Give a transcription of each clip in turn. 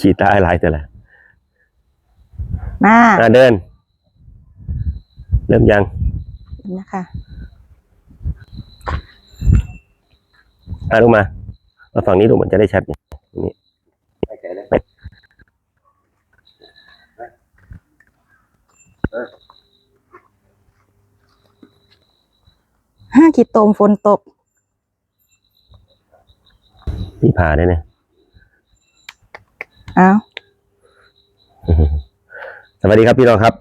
ขี่ตายหลายแต่ละมาอะเดิน เริ่มยังนะคะอะลงมามาฝั่งนี้ดูมันจะได้ชัดนี่นี่ห้าขีดโตมฝนตกมีผ่าด้วยเนี่ย อ้าวสวัสดีครับพี่น้องครับ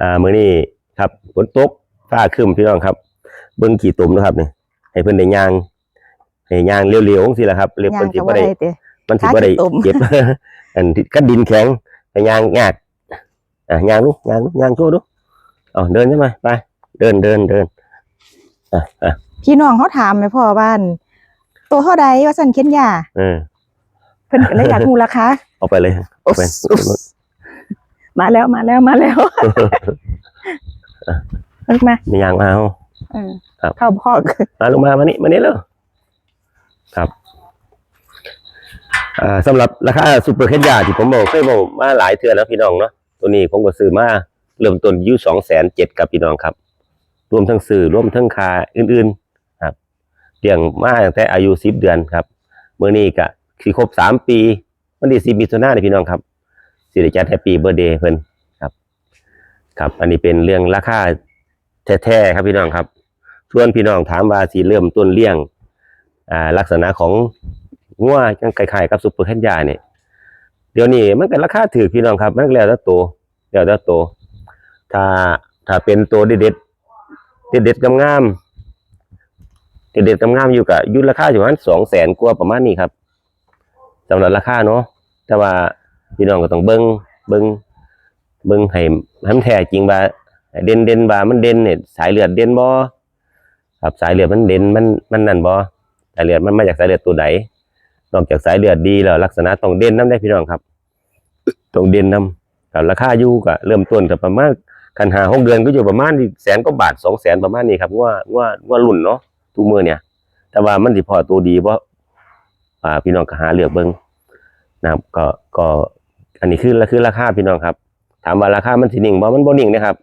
อ่ามื้อนี้ครับฝนตกฟ้าครึ้มพี่น้องครับ เบิ่งกี่ตุ่มนะครับนี่ให้เพิ่นได้ย่างให้ย่างเร็วๆจังซี่ล่ะครับเรียบย่าเพิ่งนสิกับบ่ว่าได้ได้เตะมันสิบ่ได้ขาขี้ตุ่มเจ็บอันที่กันดินแข็งให้ย่างยากอะย่างลูกย่างลูกย่างโชว์ดูเอาเดินใช่ไหมไป เดินเดินเดินอะอะพี่น้องเขาถามไหมพ่อบ้าน ตัวเท่าใดว่าสันเข็นยาเออเพิ่นก็เลยอยากรู้ราคาเอาไปเลยอุ๊เอาไปสอุ๊สมาแล้วมาแล้วมาแล้วเพิ่งมามียางมาเอาเออครับเข้าพ่อมาลงมามานี่มานี่เลยครับอ่าสำหรับราคาซูเปอร์เคนยาที่ผมบอกเคยบอกมาหลายเทื่อแล้วพี่น้องเนาะตัวนี้ผมก็ซื้อมาเริ่มต้นอยู่สองแสนเจ็ดกับพี่น้องครับ รวมทั้งซื้อรวมทั้งค่าอื่นๆ ครับเลี้ยงมาตั้งแต่อายุสิบเดือนครับเมื่อนี้ก็ คือครบสามปี วันที่สิบมิถุนายนพี่น้องครับสิริจัดแฮปปี้เบอร์เดย์เพิ่นครับ ครับ อันนี้เป็นเรื่องราคาแท้ๆครับพี่น้องครับส่วนพี่น้องถามว่าสีเริ่มต้นเลี้ยงอ่าลักษณะของงัวจังคล้ายๆกับซุปเปอร์เคนยาเนี่ยเดี๋ยวนี้มันก็ราคาถือพี่น้องครับมันก็แล้วแต่โตวแล้วแต่โตวถ้าถ้าเป็นตัวเด็ดๆเด็ดๆงามๆเด็ดๆงามๆอยู่กับยุราคาอยู่ประมาณสองแสนกว่าประมาณนี้ครับ สำหรับราคาเนาะแต่ว่าพี่น้องก็ต้องเบิ้งเบิ้งเบิ้งให้ให้มันแท้จริงว่าเด่นเด่นๆว่ามันเด่นเนี่ยสายเลือดเด่นบ่ครับสายเลือดมันเด่นมันมันนั่นบ่สายเลือดมันมาจากสายเลือดตัวใดนอกจากสายเลือดดีแล้วลักษณะต้องเด่นน้ำได้พี่น้องครับต้องเด่นน้ำกับราคาอยู่ก็เริ่มต้นกับประมาณคันหาหกเดือนก็อยู่ประมาณแสนกว่าบาทสองแสนประมาณนี้ครับว่าว่าว่ารุ่นเนาะทุกมือเนี่ย แต่ว่ามันสิพอตัวดีเพราะ พี่น้องก็หาเลือกเบิ่งนะครับก็ก็อันนี้คือคือราคาพี่น้องครับ ถามว่าราคามันสินิ่งบ่มันบ่นิ่งนะครับ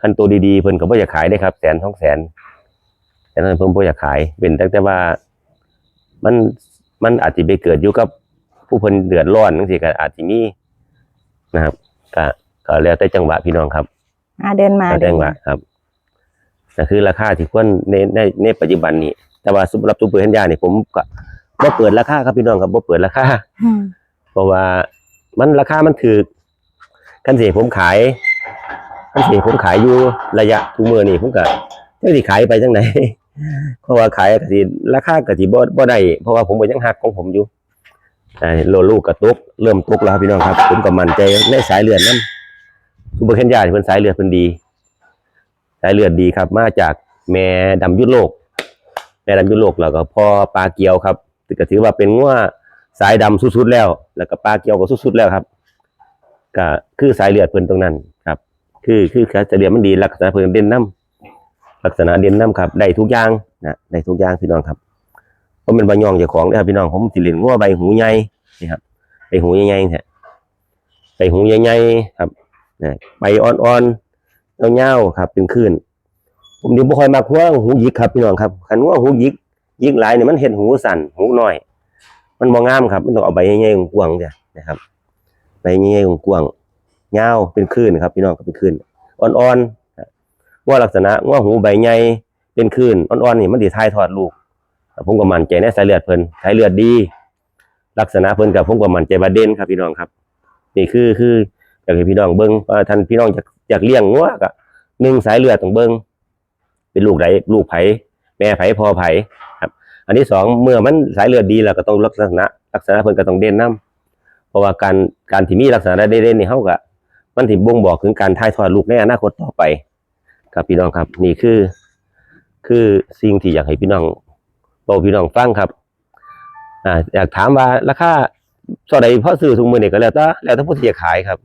คันตัวดีๆเพิ่นก็บ่อยากขายได้ครับแสนสองแสนแต่นั้นเพิ่มบ่อยากขายเป็นตั้งแต่ว่ามันมันอาจจะไปเกิดอยู่กับผู้เพิ่นเดือดร้อนจังซี่ก็อาจสิมีนะครับก็ก็แล้วแต่จังหวะพี่น้องครับอ่าเดินมาแล้วแต่เดิจันงหวะมาครับก็คือราคาที่ควรในในในปัจจุบันนี้ แต่ว่าสำหรับตู้เปิดหันยานี่ผมก็ บ่เปิดราคาครับพี่น้องครับบ่เปิดราคาอืมเพราะว่ามันราคามันถือกันสิผมขายกันสิผมขายอยู่ระยะทุกมือนี่ผมก็จังสิขายไปจังไหนเพราะว่าขายก็สิราคาก็สิบ่บ่ได้เพราะว่าผมก็ยังหักของผมอยู่อ่าโลลูกก็ตกเริ่มตกแล้วครับพี่น้องครับ ผมก็มั่นใจในสายเลือดนั้นซูเปอร์เคนยาที่เพิ่นสายเลือดเพิ่นดี สายเลือดดีครับ มาจากแม่ดำยุโรกแม่ดำยุโรกแล้วก็พ่อปลาเกียวครับ ก็ถือว่าเป็นงัวสายดำสุดๆแล้ว แล้วก็ปลาเกียวก็สุดๆแล้วครับก็คือสายเลือดเพิ่นตรงนั้นครับ คือคือสายเลือดมันดีลักษณะเพิ่นเด่นน้ำลักษณะเด่นน้ำครับได้ทุกอย่างนะได้ทุกอย่างพี่น้องครับเพราะเป็นใบยองเจ้าของเด้อครับพี่น้องผมสิเล่นงัวใบหูใหญ่นี่ครับใบหูใหญ่ๆเนี่ยใบหูใหญ่ๆครับนะใบอ่อนๆยาวๆครับ เป็นคลื่นผมนี่บ่ค่อยมักหัวหูหยิกครับพี่น้องครับคันหัวหูหยิก ยิกหลายเนี่ยมันเฮ็ดหูสั่นหูน้อย มันบ่งามครับ มันต้องเอาใบใหญ่ๆกว้างๆจ้ะนะครับ ใบใหญ่ๆกว้างๆยาวเป็นคลื่นครับพี่น้องก็เป็นคลื่นอ่อนๆว่าลักษณะว่าหูใบใหญ่เป็นคลื่นอ่อนๆนี่มันสิทายทอดลูกผมก็มั่นใจในสายเลือดเพิ่นสายเลือดดี ลักษณะเพิ่นกับผมก็มั่นใจว่าเด่นครับพี่น้องครับ นี่คือคืออยากให้พี่น้องเบิ่งท่านพี่น้องอยากอยากเลี้ยงงัวก็หนึ่งสายเลือดต้องเบิ่งเป็นลูกใดลูกไผแม่ไผพ่อไผ อันที่สองเมื่อมันสายเลือดดีแล้วก็ต้องลักษณะลักษณะเพิ่นก็ต้องเด่นนํเพราะว่าการการที่มีลักษณะได้เด่นนี่เฮาก็มันสิบ่งบอกถึงการถ่ายทอดลูกในอนาคตต่อไป ครับพี่น้องครับ นี่คือ คือสิ่งที่อยากให้พี่น้องบอกพี่น้องฟังครับอ่าอยากถามว่าราคาเท่าใดพอซื้อทุกมื้อนี่ก็แล้วแต่แล้วแต่ผู้ที่อยากขายครับ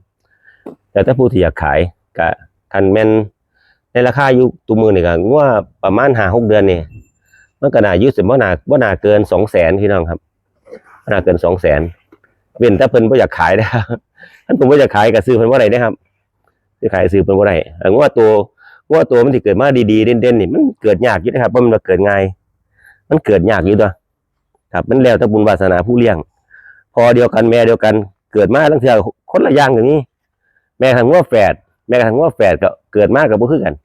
แล้วแต่ผู้ที่อยากขายก็คันแม่นในราคาอยู่ทุมือนี่ก็งัวประมาณ5-6เดือนนี่ มันก็น่าอยุสิบ่น่าบ่น่าเกินสองแสนพี่น้องครับบ่น่าเกินสองแสนเว้นแต่เพิ่นบ่อยากขายนะครับท่านผมบ่อยากขายก็ซื้อเพิ่นบ่ได้นะครับซื้อขายซื้อเพิ่นบ่ได้เอองัวตัวงัวตัวมันสิเกิดมาดีๆเด่นๆนี่มันเกิดยากอยู่นะครับบ่แมันว่าเกิดง่ายมันเกิดยากอยู่ตัวครับ มันแล้วแต่บุญวาสนาผู้เลี้ยง พอเดียวกันแม่เดียวกัน เกิดมาตั้งเทื่อคนละอย่างอย่างนี้ แม่ทางงัวแฝดแม่ทางงัวแฝดก็เกิดมาก็บ่คือกัน